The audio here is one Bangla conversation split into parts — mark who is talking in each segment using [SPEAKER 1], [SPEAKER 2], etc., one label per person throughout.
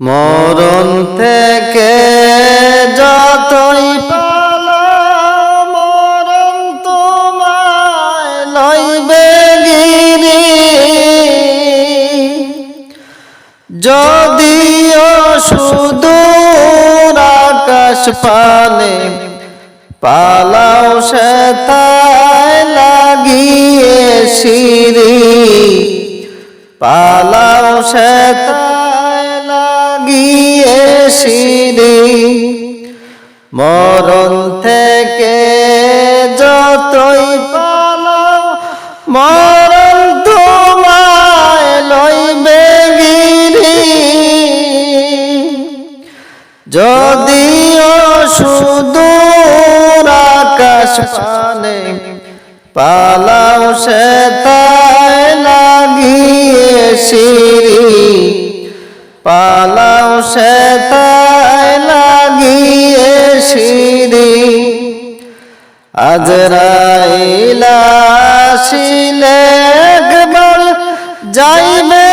[SPEAKER 1] মরণ থেকে যতই পালাও মরণ তোমায় লইবে গিরি। যদিও সুদূর আকাশ পানে পালাও সে তাই লাগিয়ে সিঁড়ি, পালাও সে লাগিয়ে সিঁড়ি মরণ সিঁড়ি আজরাইলা শিলে একবার যাইবে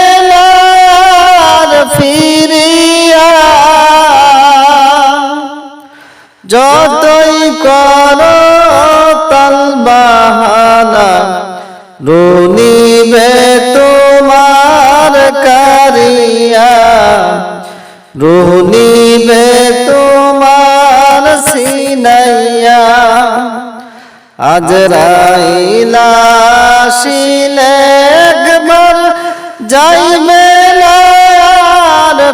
[SPEAKER 1] আর ফিরিয়া। যতই কর তাল বাহানা, রুনিবে তোমার কারিয়া। রুনিবে তোমার সিনাইয়া আজরাইলা শিলে একবার যাইবে না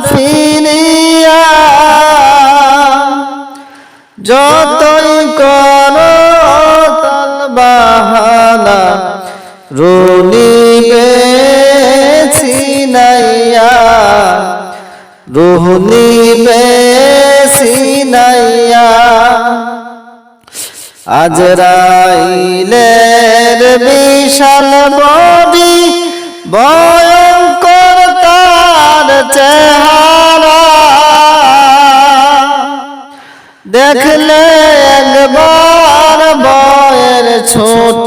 [SPEAKER 1] ফিরিয়া। যতই কর বাহানা রুনিবে সিনাইয়া রুহনিবে সিনাইয়া। আজরাইলের বিশাল বডি ভয়ঙ্কর তার চেহারা। দেখলে একবার বয়ের ছোট,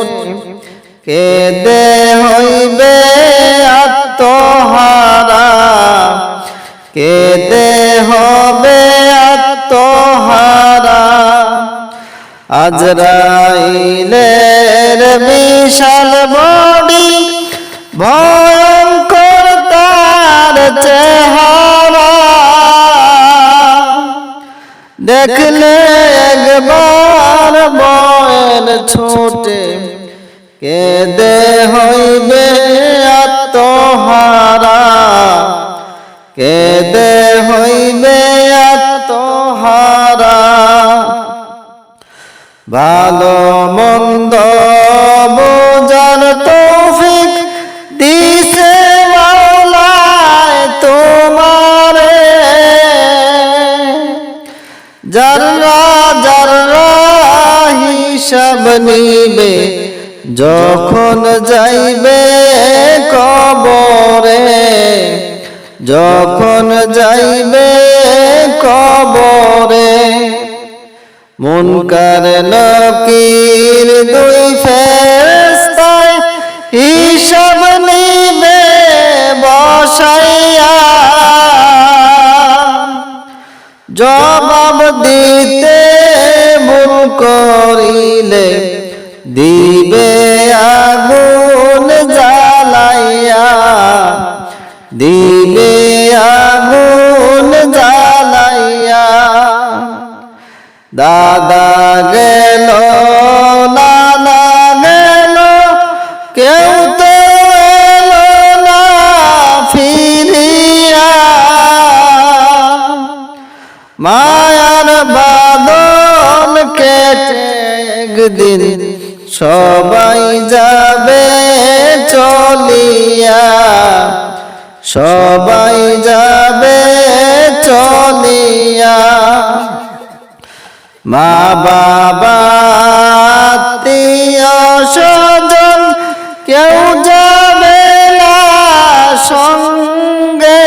[SPEAKER 1] কেদে হইবে আত্মহারা। কেদে আজরাইলের বিশাল বডি, ভয়ঙ্কর তার চেহারা। দেখলে একবার বয়ের ছোটে, কেদে হইবে আত্মহারা। কেদে হইবে ভালো মন্দ বোঝার তৌফিক দিছে মাওলায় তোমারে। যারা যারা হিসাব নিবে যখন যাইবে মুনকার নকির দুই ফেস্তায় হিসাব নিবে বসাইয়া। জবাব দিতে ভুল করিলে দিবে দাদা গেল, নানা গেল, কেউ তো না ফিরিয়া। মায়ার বাদল কেটে একদিন সবাই যাবে চলিয়া। সবাই বাবা কেউ যাবে না সঙ্গে।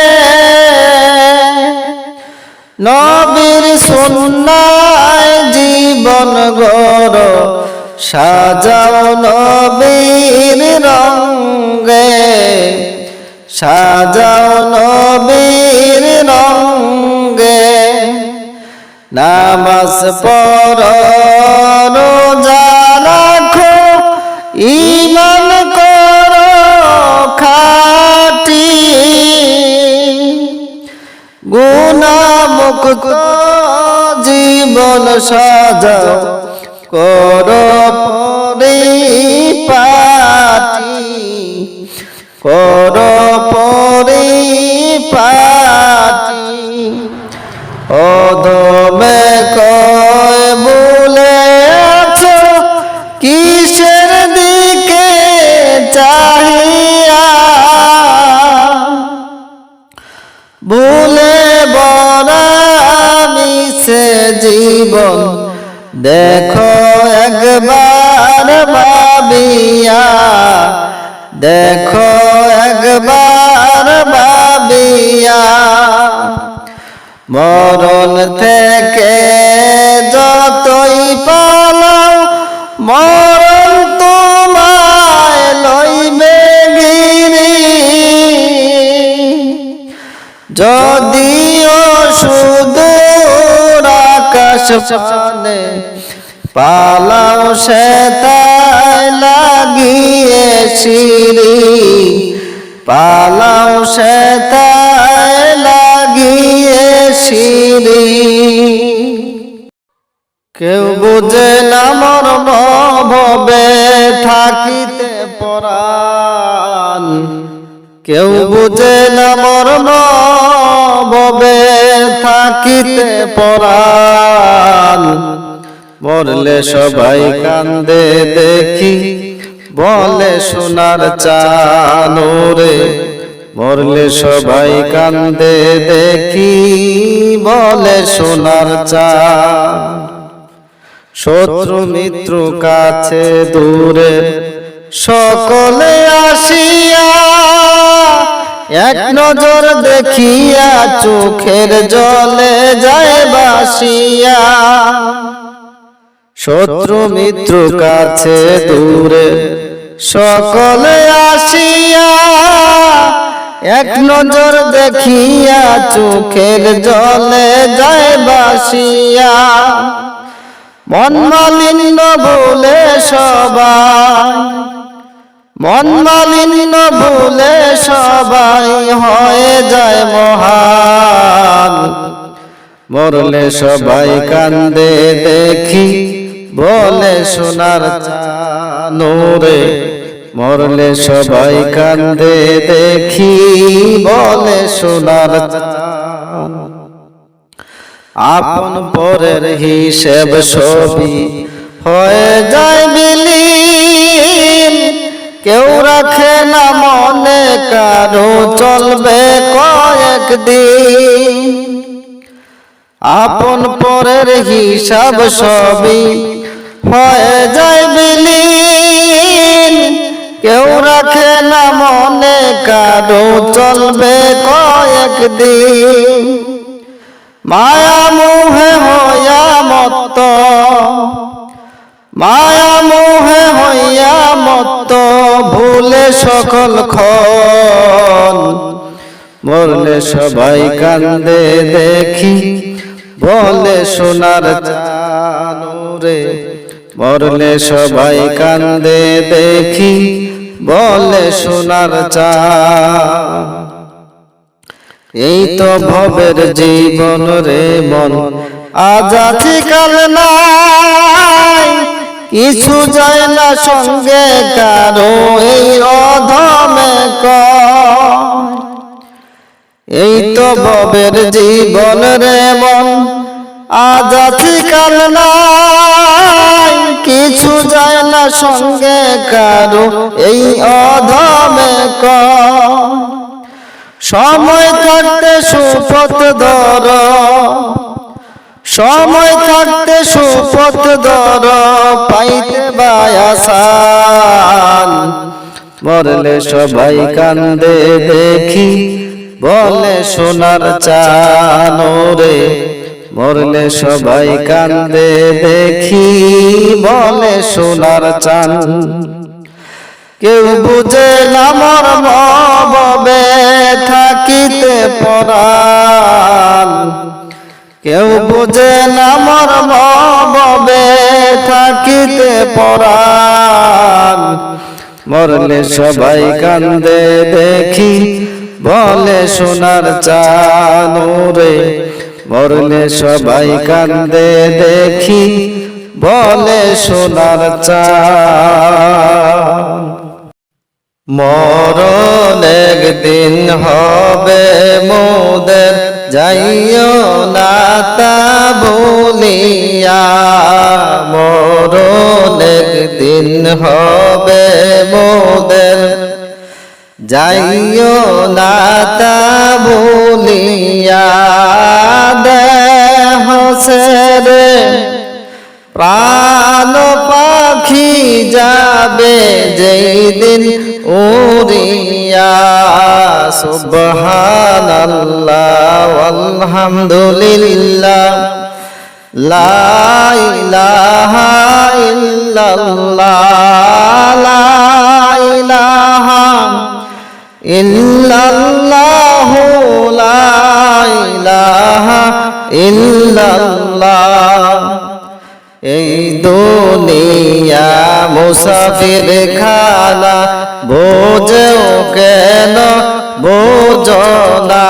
[SPEAKER 1] নবীর সুন্নায় জীবন গড় সাজাও নবীর রঙ্গে সাজাও নবীর রঙ্গে নামাজ পড় রাখো ইমান কর খাটি। গুণামুক্ত জীবন সাজাও কর পরিপাটি। কর জীবন। দেখো একবার ভাবিয়া দেখো একবার ভাবিয়া মরণ থেকে পানে পালাও সে লাগিয়ে সিঁড়ি পালাও সে লাগিয়ে সিঁড়ি কেউ বুঝে না মর্ম ভবে থাকিতে পরাণ। কেউ বুঝে না মর্ম ভবে থাকিতে পরাণ। মরলে সবাই কান্দে, দেখি, বলে সোনার চানোরে। মরলে সবাই কান্দে, দেখি, বলে সোনার চা শত্রু মিত্র কাছে দূরে সকলে আসিয়া এক নজর দেখিয়া চোখের জলে যায় বাসিয়া। শত্রু মিত্র কাছে দূরে সকলে আসিয়া এক নজর দেখিয়া চোখের জলে যায় বাসিয়া। মন মালিন্য ভুলে সবাই মন মালিন্য ভুলে সবাই হয়ে যায় মহান। মরলে সবাই কান্দে দেখি, বলে সোনার চানোরে। মরলে সবাই কান্দে দেখি, বলে সোনার আপন পরের হিসেব সবই হয়ে যায় বিলীন কেউ রাখে না মনে, কারও চলবে কয়েকদিন। আপন পরের হিসাব সবই হয়ে যায় বিলীন। কেউ রাখে না মনে, কারও চলবে কয়েকদিন। মায়া মোহে হইয়া মত মায়া মোহে হইয়া মত্ত ভুলে সকল খন মরলে সবাই কান্দে দেখি, বলে সোনার চানুরে, মরলে সবাই কান্দে দেখি, বলে সোনার চা এই তো ভবের জীবন রে মন, আজ আছি কাল নাই কিছু যায় না সঙ্গে কারও, এই অধমে এই তো ভবের জীবন রে মন, আজ আছি কাল নাই। কিছু যায় না সঙ্গে কারও, এই অধমে সময় থাকতে সুপথ ধর সময় থাকতে সুপথ ধর পাইতে বায়াসান মরলে সবাই কান্দে দেখি, বলে সোনার চানোরে মরলে সবাই কান্দে দেখি, বলে সোনার চান। কেউ বুঝে না মর্ম ববে থাকিতে পরাণ। কেউ বুঝে না মর্ম ববে থাকিতে পরাণ। মরলে সবাই কান্দে দেখি, বলে সোনার চানুরে। মরলে সবাই কান্দে দেখি, বলে সোনার চান। মরণ একদিন হবে মোদের, যাইও না তা বলিয়া। মরণ একদিন হবে মোদের, যাইও না তা বলিয়া। দেহ সেরে প্রাণ পাখি যাবে যেই দিন উড়িয়া। সুবহানাল্লাহ, আলহামদুলিল্লাহ। লা ইলাহা ইল্লাল্লাহ, লা ইলাহা ইল্লাল্লাহ, লা ইলাহা ইল্লাল্লাহ। এই দুনিয়া মুসাফির খানা বোঝো কেন বোঝো না?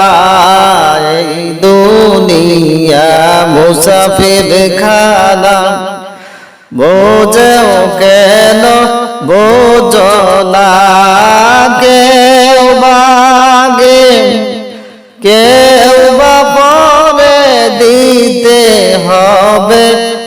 [SPEAKER 1] এই দুনিয়া মুসাফির খানা বোঝো কেন বোঝো না? কেউ বাগে কেউ বা দিতে হবে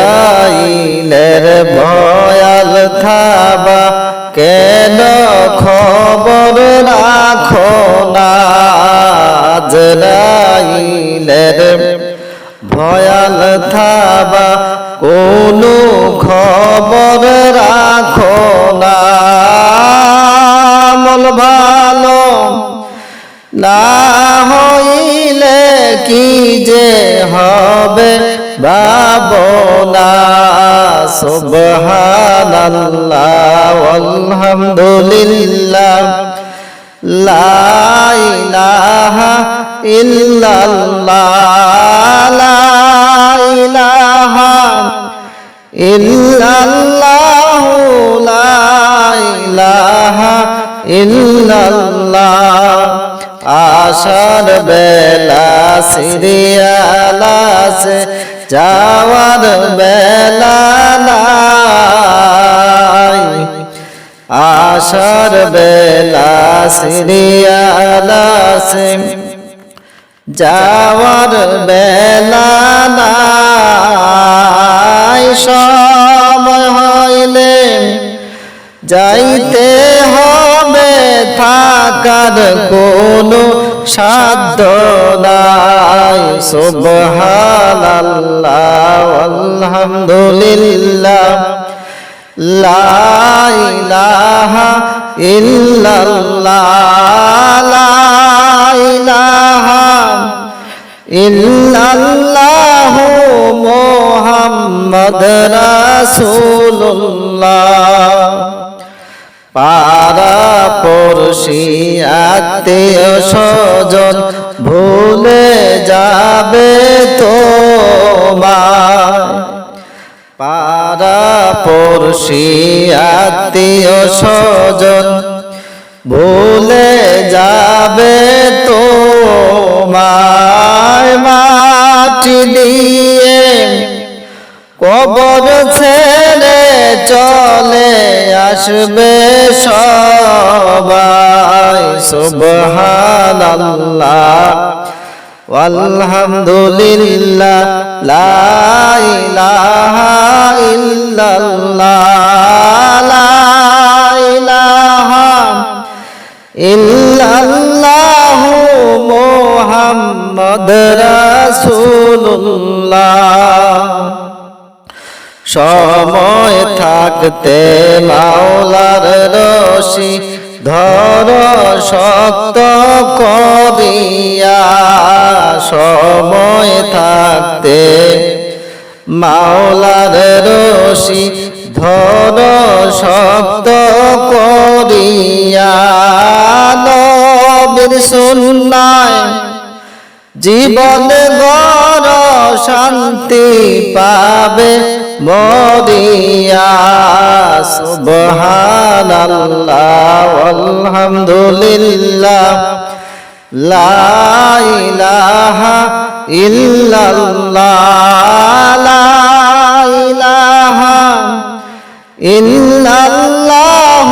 [SPEAKER 1] আজরাইলের ভয়াল থাবা কেন খবর রাখো না? আজরাইলের ভয়াল থাবা কোনো খবর রাখো না? আমল ভালো না হইলে কি যে হবে? বাবনা, সুবহানাল্লাহ আলহামদুলিল্লাহ লা ইলাহা ইল্লাল্লাহ, লা ইলাহা ইল্লাল্লাহ, লা ইলাহা ইল্লাল্লাহ, আশার বেলা সিরিয়ালাসে যাওয়ার বেলা নাই। আশার বেলা সিরিয়ালাসে। যাওয়ার বেলা নাই। সময় হইলে যাইতে হবে। থাকার কোনো সাধ্য নাই। সুবহানাল্লাহ আলহামদুলিল্লাহ লা ইলাহা ইল্লাল্লাহ লা ইলাহা ইল্লাল্লাহ মুহাম্মদ রাসূলুল্লাহ। পারা পড়শি আত্মীয় স্বজন ভুলে যাবে তোমার পারা পড়শি, আত্মীয়, স্বজন, ভুলে যাবে তোমায়। মাটি দিয়ে কবর ছেড়ে চলে আসবে সবাই। সুবহানাল্লাহ। আলহামদুলিল্লাহ ইল্লাল্লাহ সময় থাকতে শক্ত করিয়া সময় থাকতে মাওলার রশি ধর শক্ত করিয়া নবীর সুন্নায় জীবন গর শান্তি পাবে মরিয়া, সুবহানাল্লাহ, আলহামদুলিল্লাহ, লা ইলাহা ইল্লাল্লাহ, লা ইলাহা ইল্লাল্লাহ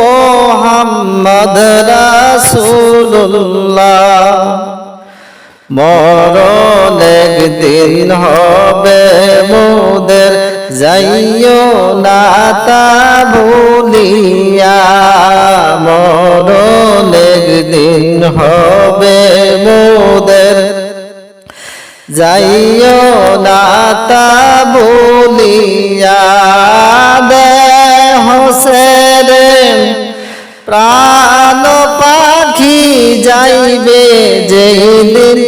[SPEAKER 1] মুহাম্মদ রাসূলুল্লাহ। মরণ একদিন হবে মোদের, যাইও না তা ভুলিয়া মরণ একদিন হবে মোদের, যাইও না তা ভুলিয়া দেহ সেরে প্রাণ পাখি যাইবে যেদিন